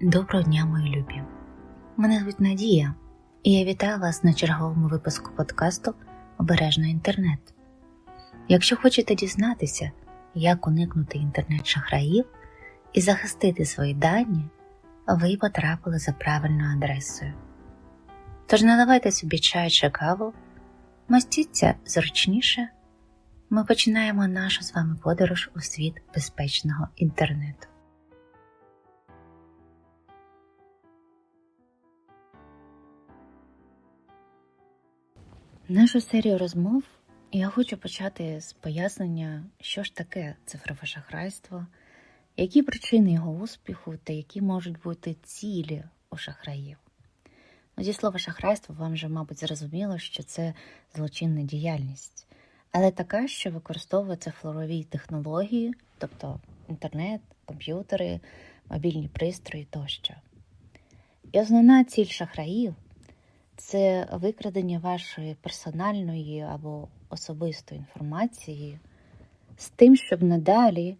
Доброго дня, мої любі! Мене звуть Надія, і я вітаю вас на черговому випуску подкасту Обережно інтернет. Якщо хочете дізнатися, як уникнути інтернет-шахраїв і захистити свої дані, ви потрапили за правильною адресою. Тож наливайте собі чай чи каву, мастіться зручніше. Ми починаємо нашу з вами подорож у світ безпечного інтернету. Нашу серію розмов я хочу почати з пояснення, що ж таке цифрове шахрайство, які причини його успіху та які можуть бути цілі у шахраїв. Ну, зі слова шахрайство вам вже, мабуть, зрозуміло, що це злочинна діяльність, але така, що використовує цифрові технології, тобто інтернет, комп'ютери, мобільні пристрої тощо. І основна ціль шахраїв це викрадення вашої персональної або особистої інформації з тим, щоб надалі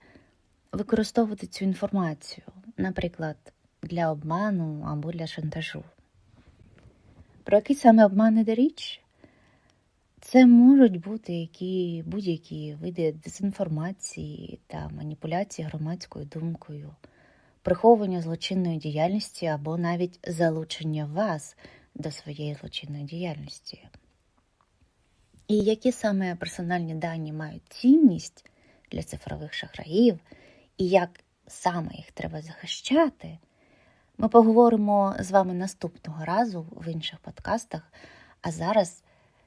використовувати цю інформацію, наприклад, для обману або для шантажу. Про який саме обман іде річ? Це можуть бути які, будь-які види дезінформації та маніпуляції громадською думкою, приховування злочинної діяльності або навіть залучення вас до своєї злочинної діяльності. І які саме персональні дані мають цінність для цифрових шахраїв, і як саме їх треба захищати, ми поговоримо з вами наступного разу в інших подкастах. А зараз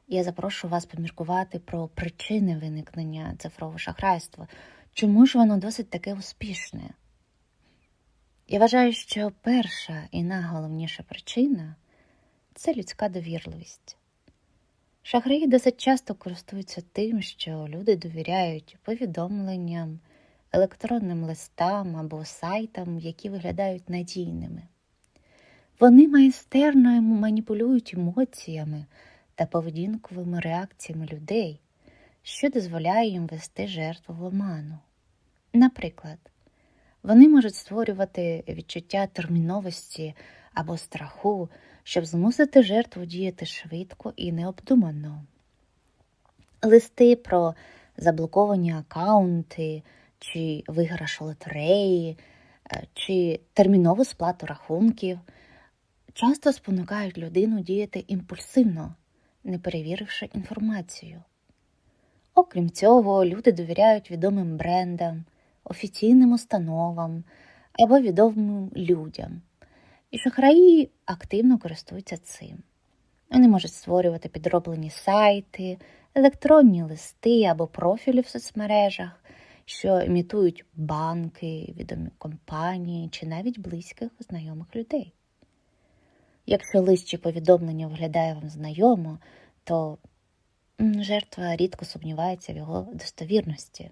я запрошую вас поміркувати про причини виникнення цифрового шахрайства. Чому ж воно досить таке успішне? Я вважаю, що перша і найголовніша причина це людська довірливість. Шахраї досить часто користуються тим, що люди довіряють повідомленням, електронним листам або сайтам, які виглядають надійними. Вони майстерно маніпулюють емоціями та поведінковими реакціями людей, що дозволяє їм вести жертву в оману. Наприклад, вони можуть створювати відчуття терміновості або страху, щоб змусити жертву діяти швидко і необдумано. Листи про заблоковані аккаунти, чи виграш лотереї, е, чи термінову сплату рахунків часто спонукають людину діяти імпульсивно, не перевіривши інформацію. Окрім цього, люди довіряють відомим брендам, офіційним установам або відомим людям. І шахраї активно користуються цим. Вони можуть створювати підроблені сайти, електронні листи або профілі в соцмережах, що імітують банки, відомі компанії чи навіть близьких знайомих людей. Якщо лист чи повідомлення виглядає вам знайомо, то жертва рідко сумнівається в його достовірності.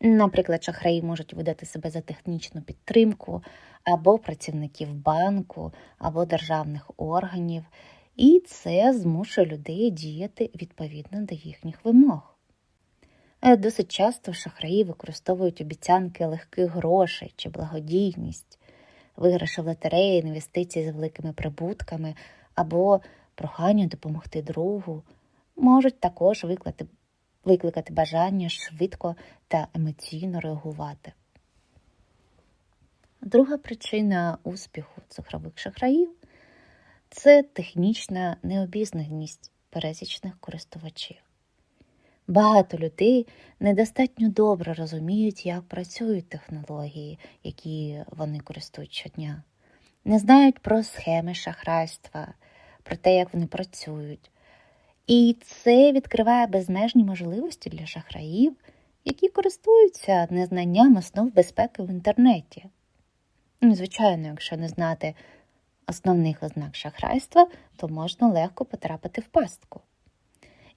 Наприклад, шахраї можуть видати себе за технічну підтримку або працівників банку, або державних органів, і це змушує людей діяти відповідно до їхніх вимог. Е, досить часто шахраї використовують обіцянки легких грошей чи благодійність, виграші в лотереї, інвестиції з великими прибутками або прохання допомогти другу, можуть також виклати викликати бажання швидко та емоційно реагувати. Друга причина успіху цифрових шахраїв це технічна необізнаність пересічних користувачів. Багато людей недостатньо добре розуміють, як працюють технології, які вони користують щодня, не знають про схеми шахрайства, про те, як вони працюють, і це відкриває безмежні можливості для шахраїв, які користуються незнанням основ безпеки в інтернеті. Ну, звичайно, якщо не знати основних ознак шахрайства, то можна легко потрапити в пастку.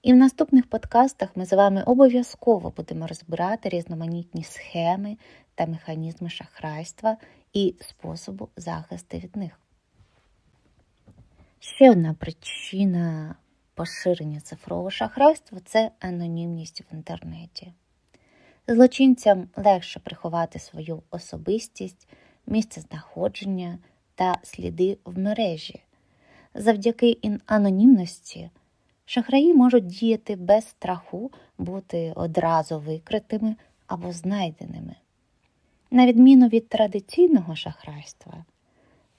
І в наступних подкастах ми з вами обов'язково будемо розбирати різноманітні схеми та механізми шахрайства і способу захисту від них. Ще одна причина поширення цифрового шахрайства це анонімність в інтернеті. Злочинцям легше приховати свою особистість місце знаходження та сліди в мережі. Завдяки анонімності шахраї можуть діяти без страху бути одразу викритими або знайденими. На відміну від традиційного шахрайства,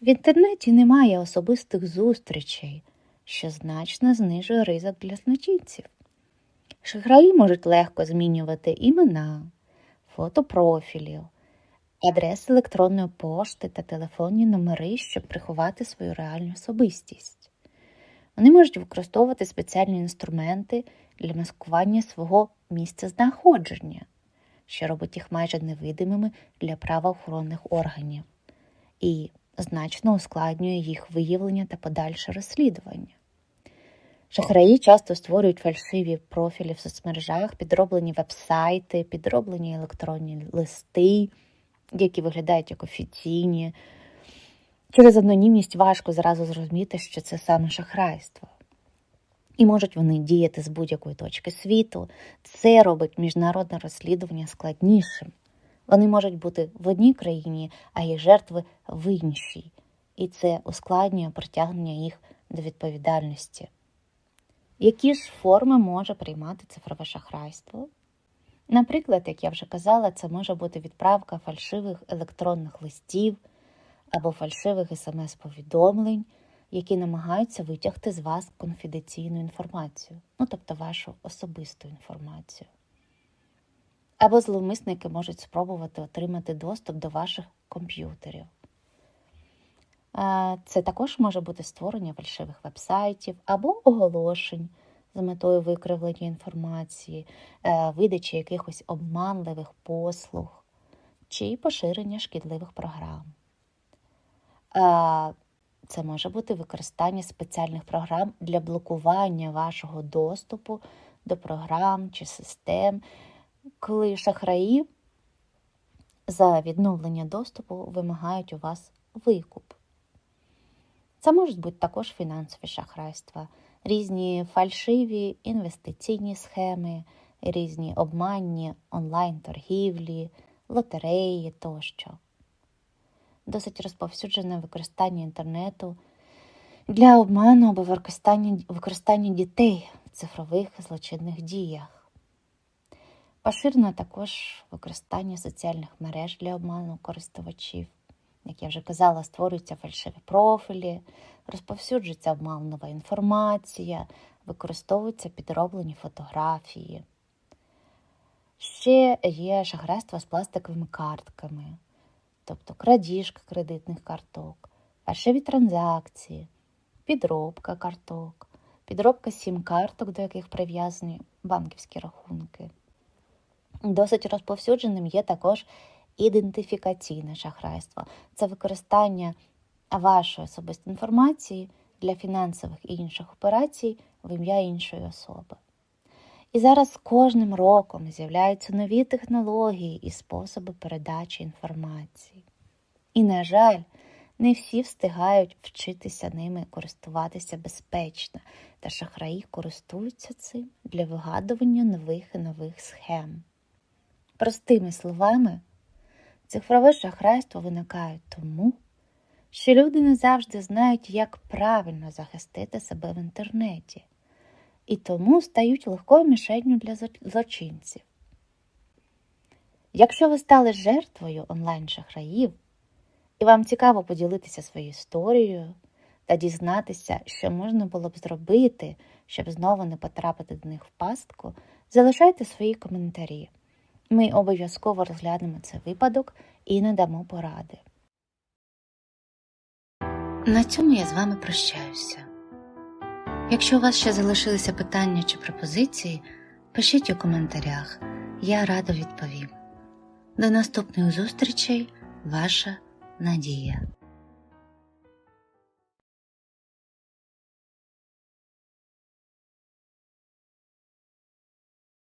в інтернеті немає особистих зустрічей, що значно знижує ризик для злочинців. Шахраї можуть легко змінювати імена, фото профілів, адреси електронної пошти та телефонні номери, щоб приховати свою реальну особистість. Вони можуть використовувати спеціальні інструменти для маскування свого місця знаходження, що робить їх майже невидимими для правоохоронних органів, і значно ускладнює їх виявлення та подальше розслідування. Шахраї часто створюють фальшиві профілі в соцмережах, підроблені веб-сайти, підроблені електронні листи, які виглядають як офіційні. Через анонімність важко зразу зрозуміти, що це саме шахрайство. І можуть вони діяти з будь-якої точки світу. Це робить міжнародне розслідування складнішим. Вони можуть бути в одній країні, а їх жертви в іншій. І це ускладнює притягнення їх до відповідальності. Які ж форми може приймати цифрове шахрайство? Наприклад, як я вже казала, це може бути відправка фальшивих електронних листів або фальшивих смс-повідомлень, які намагаються витягти з вас конфіденційну інформацію, ну тобто вашу особисту інформацію. Або зловмисники можуть спробувати отримати доступ до ваших комп'ютерів. Це також може бути створення фальшивих вебсайтів або оголошень з метою викривлення інформації, е, видачі якихось обманливих послуг чи поширення шкідливих програм. Це може бути використання спеціальних програм для блокування вашого доступу до програм чи систем, коли шахраї за відновлення доступу вимагають у вас викуп. Це можуть бути також фінансові шахрайства, різні фальшиві інвестиційні схеми, різні обманні онлайн-торгівлі, лотереї тощо. Досить розповсюджене використання інтернету для обману або використання, використання дітей в цифрових злочинних діях. Поширено також використання соціальних мереж для обману користувачів як я вже казала, створюються фальшиві профілі, розповсюджується обманлива інформація, використовуються підроблені фотографії. Ще є шахрайство з пластиковими картками, тобто крадіжка кредитних карток, фальшиві транзакції, підробка карток, підробка сім-карток, до яких прив'язані банківські рахунки. Досить розповсюдженим є також ідентифікаційне шахрайство це використання вашої особистої інформації для фінансових і інших операцій в ім'я іншої особи. І зараз кожним роком з'являються нові технології і способи передачі інформації. І, на жаль, не всі встигають вчитися ними користуватися безпечно, та шахраї користуються цим для вигадування нових і нових схем. Простими словами, Цифрове шахрайство виникає тому, що люди не завжди знають, як правильно захистити себе в інтернеті, і тому стають легкою мішенню для злочинців. Якщо ви стали жертвою онлайн-шахраїв, і вам цікаво поділитися своєю історією та дізнатися, що можна було б зробити, щоб знову не потрапити до них в пастку, залишайте свої коментарі. Ми обов'язково розглянемо цей випадок і надамо поради. На цьому я з вами прощаюся. Якщо у вас ще залишилися питання чи пропозиції, пишіть у коментарях, я радо відповім. До наступних зустрічей, ваша Надія.